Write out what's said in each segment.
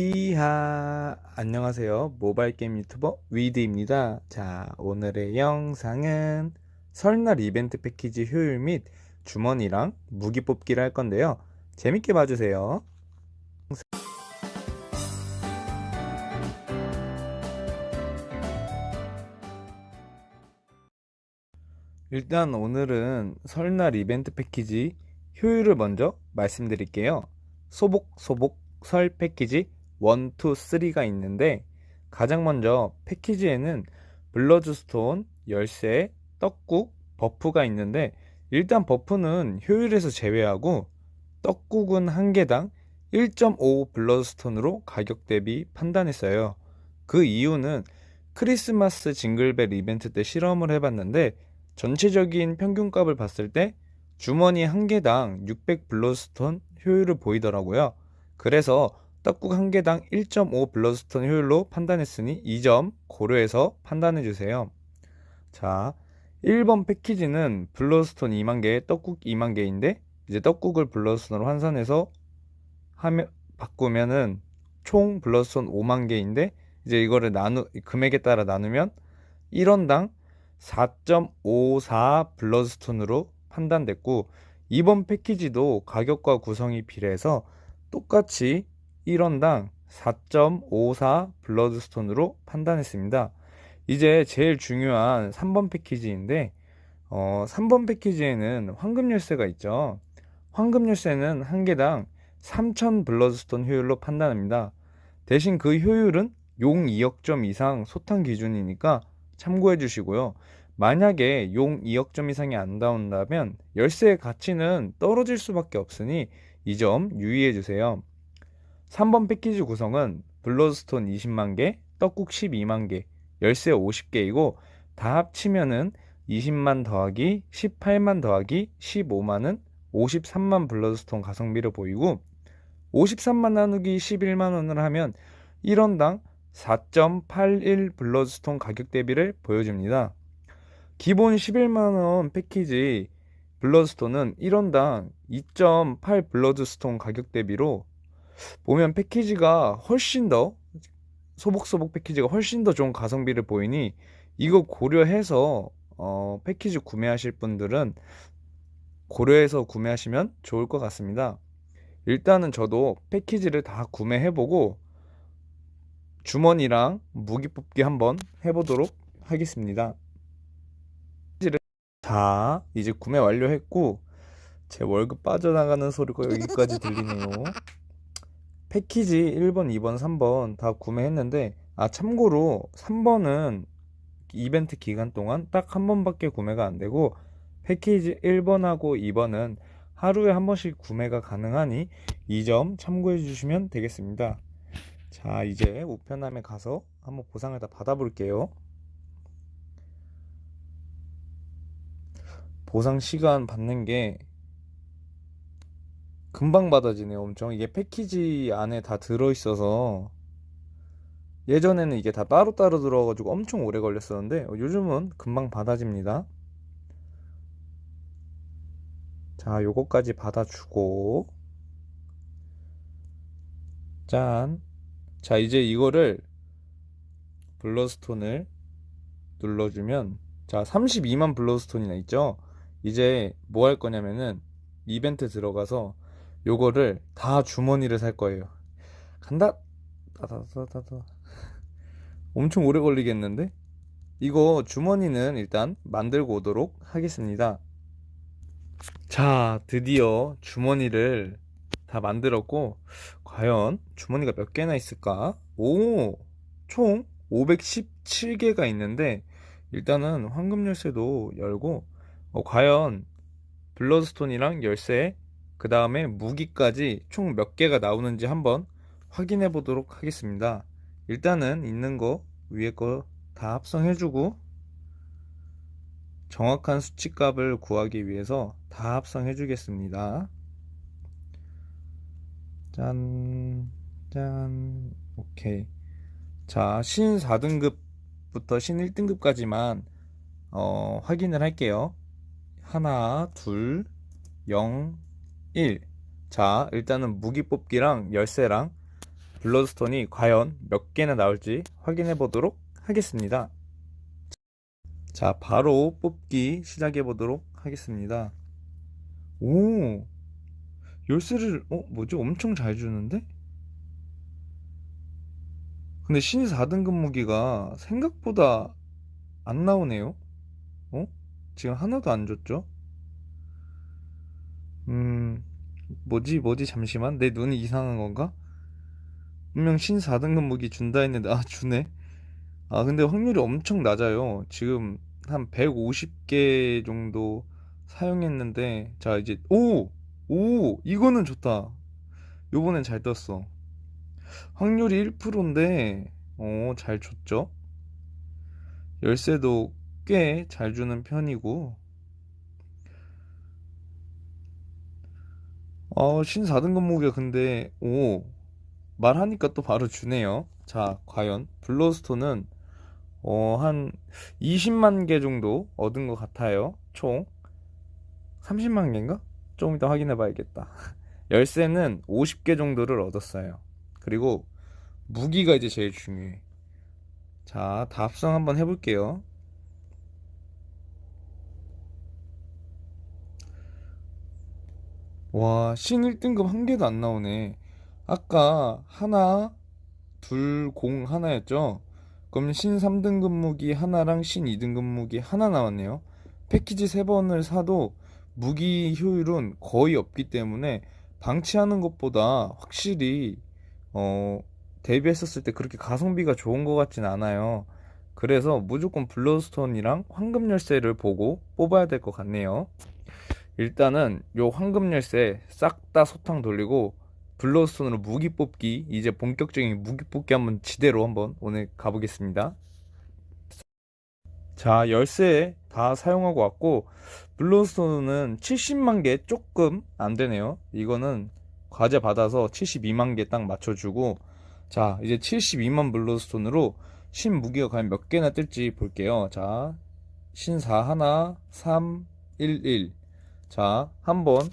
이하. 안녕하세요. 모바일 게임 유튜버 위드입니다. 자 오늘의 영상은 설날 이벤트 패키지 효율 및 주머니랑 무기 뽑기를 할 건데요. 재밌게 봐주세요. 일단 오늘은 설날 이벤트 패키지 효율을 먼저 말씀드릴게요. 소복 소복 설 패키지 1, 2, 3가 있는데 가장 먼저 패키지에는 블러드 스톤, 열쇠, 떡국, 버프가 있는데 일단 버프는 효율에서 제외하고 떡국은 한 개당 1.5 블러드 스톤으로 가격 대비 판단했어요. 그 이유는 크리스마스 징글벨 이벤트 때 실험을 해봤는데 전체적인 평균값을 봤을 때 주머니 한 개당 600 블러드 스톤 효율을 보이더라고요. 그래서 떡국 한 개당 1.5 블러스톤 효율로 판단했으니 이 점 고려해서 판단해 주세요. 자, 1번 패키지는 블러스톤 2만 개, 떡국 2만 개인데 이제 떡국을 블러스톤으로 환산해서 하면 바꾸면은 총 블러스톤 5만 개인데 이제 이거를 나누 금액에 따라 나누면 1원당 4.54 블러스톤으로 판단됐고 이번 패키지도 가격과 구성이 비례해서 똑같이 1원당 4.54 블러드스톤으로 판단했습니다. 이제 제일 중요한 3번 패키지인데 어, 3번 패키지에는 황금 열쇠가 있죠. 황금 열쇠는 한 개당 3000 블러드스톤 효율로 판단합니다. 대신 그 효율은 용 2억 점 이상 소탕 기준이니까 참고해 주시고요. 만약에 용 2억 점 이상이 안 나온다면 열쇠의 가치는 떨어질 수밖에 없으니 이 점 유의해 주세요. 3번 패키지 구성은 블러드스톤 20만 개, 떡국 12만 개, 열쇠 50개이고 다 합치면은 20만 더하기 18만 더하기 15만은 53만 블러드스톤 가성비를 보이고 53만 나누기 11만 원을 하면 1원당 4.81 블러드스톤 가격 대비를 보여줍니다. 기본 11만 원 패키지 블러드스톤은 1원당 2.8 블러드스톤 가격 대비로 보면 패키지가 훨씬 더 소복소복 패키지가 훨씬 더 좋은 가성비를 보이니 이거 고려해서 어, 패키지 구매하실 분들은 고려해서 구매하시면 좋을 것 같습니다. 일단은 저도 패키지를 다 구매해보고 주머니랑 무기 뽑기 한번 해보도록 하겠습니다. 자, 이제 구매 완료했고 제 월급 빠져나가는 소리가 여기까지 들리네요. 패키지 1번, 2번, 3번 다 구매했는데 아 참고로 3번은 이벤트 기간 동안 딱 한 번밖에 구매가 안 되고 패키지 1번하고 2번은 하루에 한 번씩 구매가 가능하니 이 점 참고해 주시면 되겠습니다. 자, 이제 우편함에 가서 한번 보상을 다 받아볼게요. 보상 시간 받는 게 금방 받아지네요, 엄청. 이게 패키지 안에 다 들어있어서 예전에는 이게 다 따로따로 들어가지고 엄청 오래 걸렸었는데 어, 요즘은 금방 받아집니다. 자, 요거까지 받아주고 짠. 자, 이제 이거를 블러스톤을 눌러주면 자, 32만 블러스톤이나 있죠? 이제 뭐 할 거냐면은 이벤트 들어가서 요거를 다 주머니를 살 거예요. 간다. 따다다다다. 엄청 오래 걸리겠는데? 이거 주머니는 일단 만들고 오도록 하겠습니다. 자, 드디어 주머니를 다 만들었고, 과연 주머니가 몇 개나 있을까? 오, 총 517개가 있는데, 일단은 황금 열쇠도 열고, 어, 과연 블러드스톤이랑 열쇠, 그 다음에 무기까지 총 몇 개가 나오는지 한번 확인해 보도록 하겠습니다. 일단은 있는 거 위에 거 다 합성해주고 정확한 수치 값을 구하기 위해서 다 합성해 주겠습니다. 짠, 짠, 오케이. 자, 신 4등급부터 신 1등급까지만 어, 확인을 할게요. 하나, 둘, 0, 1. 자, 일단은 무기 뽑기랑 열쇠랑 블러드스톤이 과연 몇 개나 나올지 확인해 보도록 하겠습니다. 자, 바로 뽑기 시작해 보도록 하겠습니다. 오, 열쇠를, 어, 뭐지? 엄청 잘 주는데? 근데 신 4등급 무기가 생각보다 안 나오네요. 어? 지금 하나도 안 줬죠? 음, 뭐지, 뭐지, 잠시만. 내 눈이 이상한 건가? 분명 신 4등급 무기 준다 했는데, 아, 주네. 아, 근데 확률이 엄청 낮아요. 지금 한 150개 정도 사용했는데, 자, 이제, 오! 오! 이거는 좋다. 요번엔 잘 떴어. 확률이 1%인데, 어, 잘 줬죠? 열쇠도 꽤 잘 주는 편이고, 어, 신 4등급 무기가 근데, 오, 말하니까 또 바로 주네요. 자, 과연 블러스톤은 어, 한 20만 개 정도 얻은 것 같아요. 총 30만 개인가? 조금 이따 확인해 봐야겠다. 열쇠는 50개 정도를 얻었어요. 그리고 무기가 이제 제일 중요해. 자, 다 합성 한번 해볼게요. 와, 신 1등급 한 개도 안 나오네. 아까 하나, 둘, 공 하나였죠? 그럼 신 3등급 무기 하나랑 신 2등급 무기 하나 나왔네요. 패키지 3번을 사도 무기 효율은 거의 없기 때문에 방치하는 것보다 확실히 어, 대비했었을 때 그렇게 가성비가 좋은 것 같진 않아요. 그래서 무조건 블러스톤이랑 황금 열쇠를 보고 뽑아야 될 것 같네요. 일단은 요 황금 열쇠 싹 다 소탕 돌리고 블러스톤으로 무기 뽑기 이제 본격적인 무기 뽑기 한번 지대로 한번 오늘 가보겠습니다. 자 열쇠 다 사용하고 왔고 블러스톤은 70만 개 조금 안 되네요. 이거는 과제 받아서 72만 개 딱 맞춰주고 자 이제 72만 블러스톤으로 신 무기가 과연 몇 개나 뜰지 볼게요. 자 신사 하나 3 1 1 자, 한번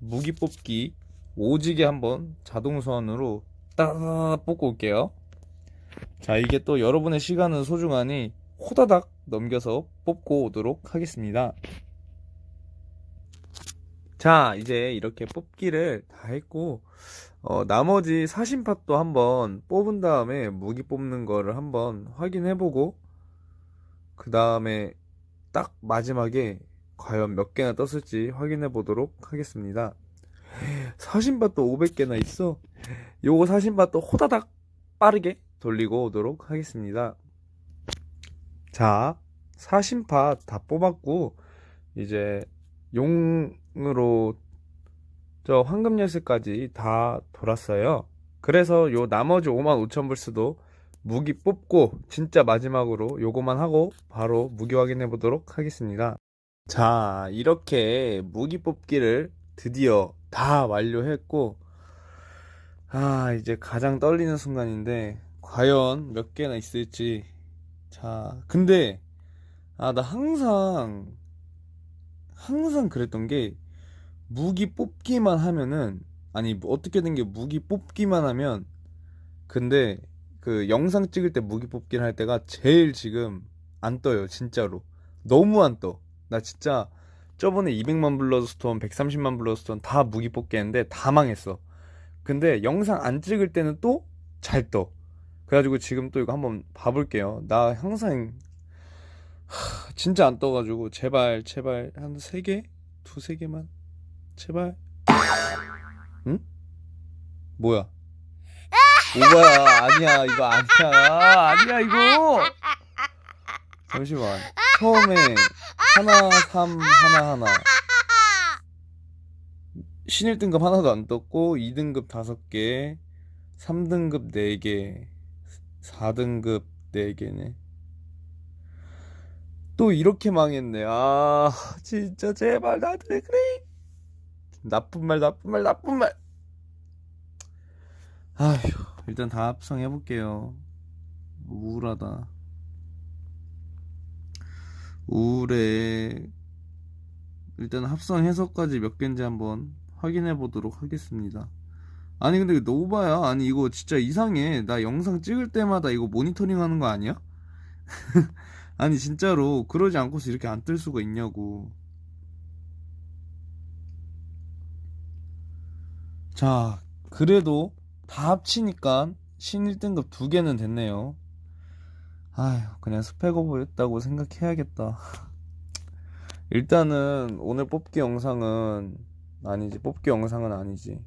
무기 뽑기 오지게 한번 자동 소환으로 딱 뽑고 올게요. 자, 이게 또 여러분의 시간은 소중하니 호다닥 넘겨서 뽑고 오도록 하겠습니다. 자, 이제 이렇게 뽑기를 다 했고, 어, 나머지 사신팟도 한번 뽑은 다음에 무기 뽑는 거를 한번 확인해보고, 그 다음에 딱 마지막에 과연 몇 개나 떴을지 확인해 보도록 하겠습니다. 사신밭도 500개나 있어. 요거 사신밭도 호다닥 빠르게 돌리고 오도록 하겠습니다. 자, 사신팟 다 뽑았고, 이제 용으로 저 황금 열쇠까지 다 돌았어요. 그래서 요 나머지 5만 5천 불스도 무기 뽑고 진짜 마지막으로 요거만 하고 바로 무기 확인해 보도록 하겠습니다. 자, 이렇게 무기 뽑기를 드디어 다 완료했고, 아, 이제 가장 떨리는 순간인데, 과연 몇 개나 있을지. 자, 근데, 아, 나 항상, 항상 그랬던 게, 무기 뽑기만 하면은, 아니, 뭐 어떻게 된 게 무기 뽑기만 하면, 근데, 그 영상 찍을 때 무기 뽑기를 할 때가 제일 지금 안 떠요, 진짜로. 너무 안 떠. 나 진짜 저번에 200만 블러드스톤, 130만 블러드스톤 다 무기 뽑기 했는데 다 망했어. 근데 영상 안 찍을 때는 또 잘 떠. 그래가지고 지금 또 이거 한번 봐볼게요. 나 항상 하, 진짜 안 떠가지고 제발 제발 한 세 개, 두세 개만 제발. 응? 뭐야? 오바야 아니야 이거 아니야 아니야 이거. 잠시만 처음에 하나 삼 하나 하나. 신일 등급 하나도 안 떴고 2등급 5개 3등급 4개 4등급 4개네. 또 이렇게 망했네. 아 진짜 제발 나한테 그래. 나쁜 말 나쁜 말 나쁜 말. 아휴 일단 다 합성해 볼게요. 우울하다 우울해 일단 합성 해석까지 몇 개인지 한번 확인해 보도록 하겠습니다. 아니 근데 노바야 아니 이거 진짜 이상해 나 영상 찍을 때마다 이거 모니터링 하는 거 아니야? 아니 진짜로 그러지 않고서 이렇게 안 뜰 수가 있냐고 자 그래도 다 합치니까 신 1등급 두 개는 됐네요 아휴 그냥 스펙 오버였다고 생각해야겠다 일단은 오늘 뽑기 영상은 아니지 뽑기 영상은 아니지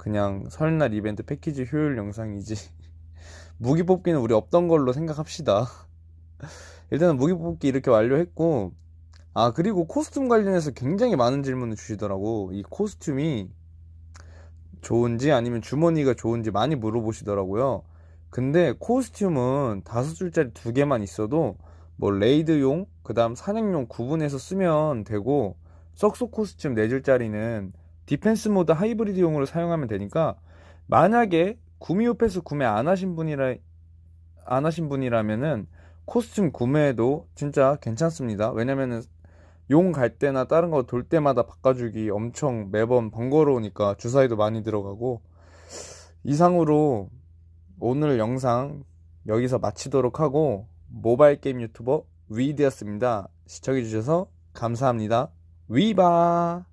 그냥 설날 이벤트 패키지 효율 영상이지. 무기 뽑기는 우리 없던 걸로 생각합시다. 일단은 무기 뽑기 이렇게 완료했고, 아, 그리고 코스튬 관련해서 굉장히 많은 질문을 주시더라고. 이 코스튬이 좋은지 아니면 주머니가 좋은지 많이 물어보시더라고요. 근데 코스튬은 다섯 줄짜리 두 개만 있어도 뭐 레이드용, 그 다음 사냥용 구분해서 쓰면 되고, 썩소 코스튬 네 줄짜리는 디펜스 모드 하이브리드용으로 사용하면 되니까 만약에 구미호 패스 구매 안 하신 분이라 안 하신 분이라면은 코스튬 구매도 진짜 괜찮습니다. 왜냐면은 용 갈 때나 다른 거 돌 때마다 바꿔주기 엄청 매번 번거로우니까 주사위도 많이 들어가고 이상으로 오늘 영상 여기서 마치도록 하고 모바일 게임 유튜버 위드였습니다. 시청해주셔서 감사합니다. 위바